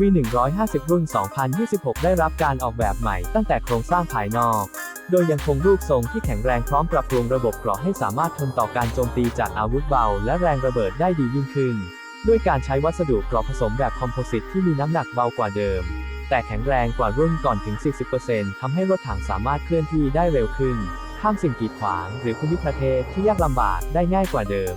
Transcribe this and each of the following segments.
V150 รุ่น 2026 ได้รับการออกแบบใหม่ตั้งแต่โครงสร้างภายนอก โดยยังคงรูปทรงที่แข็งแรงพร้อมปรับปรุงระบบเกราะให้สามารถทนต่อการโจมตีจากอาวุธเบา และแรงระเบิดได้ดียิ่งขึ้น ด้วยการใช้วัสดุเกราะผสมแบบคอมโพสิตที่มีน้ำหนักเบากว่าเดิม แต่แข็งแรงกว่ารุ่นก่อนถึง 40%ทำให้รถถังสามารถเคลื่อนที่ได้เร็วขึ้น ข้ามสิ่งกีดขวาง หรือภูมิประเทศที่ยากลำบากได้ง่ายกว่าเดิม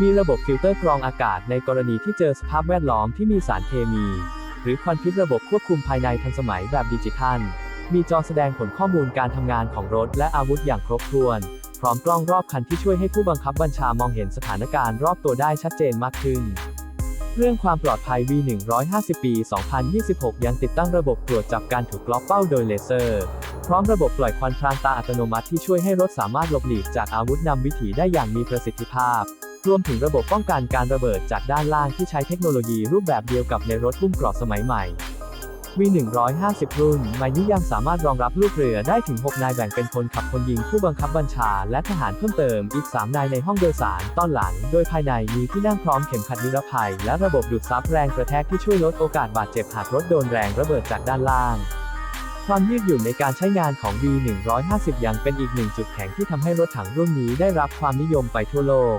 มีระบบฟิลเตอร์กรองอากาศในกรณีที่เจอสภาพแวดล้อมที่มีสารเคมี หรือควันพิษระบบควบคุมภายในทันสมัยแบบดิจิทัล มีจอแสดงผลข้อมูลการทำงานของรถและอาวุธอย่างครบถ้วน พร้อมกล้องรอบคันที่ช่วยให้ผู้บังคับบัญชามองเห็นสถานการณ์รอบตัวได้ชัดเจนมากขึ้น เรื่องความปลอดภัย V150 ปี 2026 ยังติดตั้งระบบตรวจจับการถูกล็อกเป้าโดยเลเซอร์ พร้อมระบบปล่อยควันพรางตาอัตโนมัติที่ช่วยให้รถสามารถหลบหลีกจากอาวุธนำวิถีได้อย่างมีประสิทธิภาพ รวมถึงระบบป้องกันการระเบิดจากด้านล่างที่ใช้เทคโนโลยีรูปแบบเดียวกับในรถหุ้มกราะสมัยใหม่ V150 รุ่นใหม่นี้ยังสามารถรองรับลูกเรือได้ถึง 6 นายแบ่งเป็นคนขับคนยิงผู้บังคับบัญชา และทหารเพิ่มเติมอีก 3 นายในห้องโดยสารต้อนหลัง โดยภายในมีที่นั่งพร้อมเข็มขัดนิรภัย และระบบดูดซับแรงกระแทกที่ช่วยลดโอกาสบาดเจ็บหากรถโดนแรงระเบิดจากด้านล่างความยืดหยุ่นในการใช้งานของ V150 ยังเป็นอีกหนึ่งจุดแข็งที่ทำให้รถถังรุ่นนี้ได้รับความนิยมไปทั่วโลก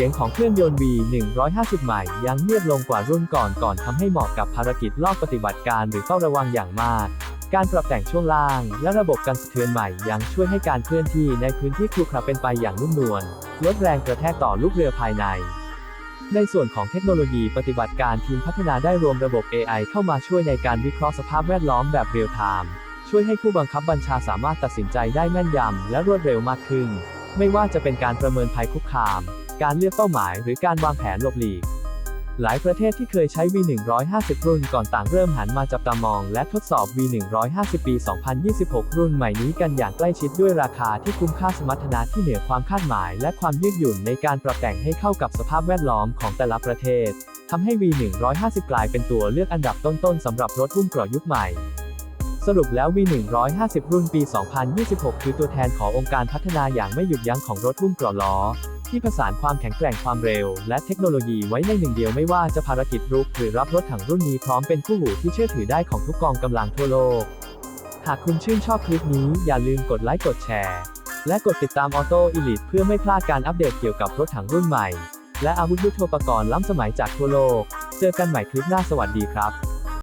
สียงของเครื่องยนต์ V150 ใหม่ยังเงียบลงกว่ารุ่นก่อนก่อนทำให้เหมาะกับภารกิจลอบปฏิบัติการหรือเฝ้าระวังอย่างมาก การปรับแต่งช่วงล่าง และระบบการสะเทือนใหม่ยังช่วยให้การเคลื่อนที่ในพื้นที่ครุขระเป็นไปอย่างนุ่มนวลลดแรงกระแทกต่อลูกเรือภายใน ในส่วนของเทคโนโลยีปฏิบัติการทีมพัฒนาได้รวมระบบ AI เข้ามาช่วยในการวิเคราะห์สภาพแวดล้อมแบบเรียลไทม์ช่วยให้ผู้บังคับบัญชาสามารถตัดสินใจได้แม่นยำและรวดเร็วมากขึ้น ไม่ว่าจะเป็นการประเมินภัยคุกคาม การเลือกเป้าหมายหรือการวางแผนหลบหลีก หลายประเทศที่เคยใช้ V150 รุ่นก่อนต่างเริ่มหันมาจับตามอง และทดสอบ V150 ปี 2026 รุ่นใหม่นี้กันอย่างใกล้ชิดด้วยราคาที่คุ้มค่าสมรรถนะที่เหนือความคาดหมาย และความยืดหยุ่นในการปรับแต่งให้เข้ากับสภาพแวดล้อมของแต่ละประเทศทำให้ V150 กลายเป็นตัวเลือกอันดับต้นๆสำหรับรถหุ้มเกราะยุคใหม่ สรุปแล้ว V150 รุ่นปี 2026 คือตัวแทนขององค์การพัฒนาอย่างไม่หยุดยั้งของรถหุ้มกราะล้อ ที่ผสานความแข็งแกร่งความเร็ว และเทคโนโลยีไว้ในหนึ่งเดียวไม่ว่าจะภารกิจรุกหรือรับรถถังรุ่นนี้พร้อมเป็นคู่หูที่เชื่อถือได้ของทุกกองกำลังทั่วโลก หากคุณชื่นชอบคลิปนี้อย่าลืมกดไลค์กดแชร์ และกดติดตามออโต้อิลิทเพื่อไม่พลาดการอัปเดตเกี่ยวกับรถถังรุ่นใหม่ และอาวุธยุทโธปกรณ์ล้ำสมัยจากทั่วโลก เจอกันใหม่คลิปหน้าสวัสดีครับ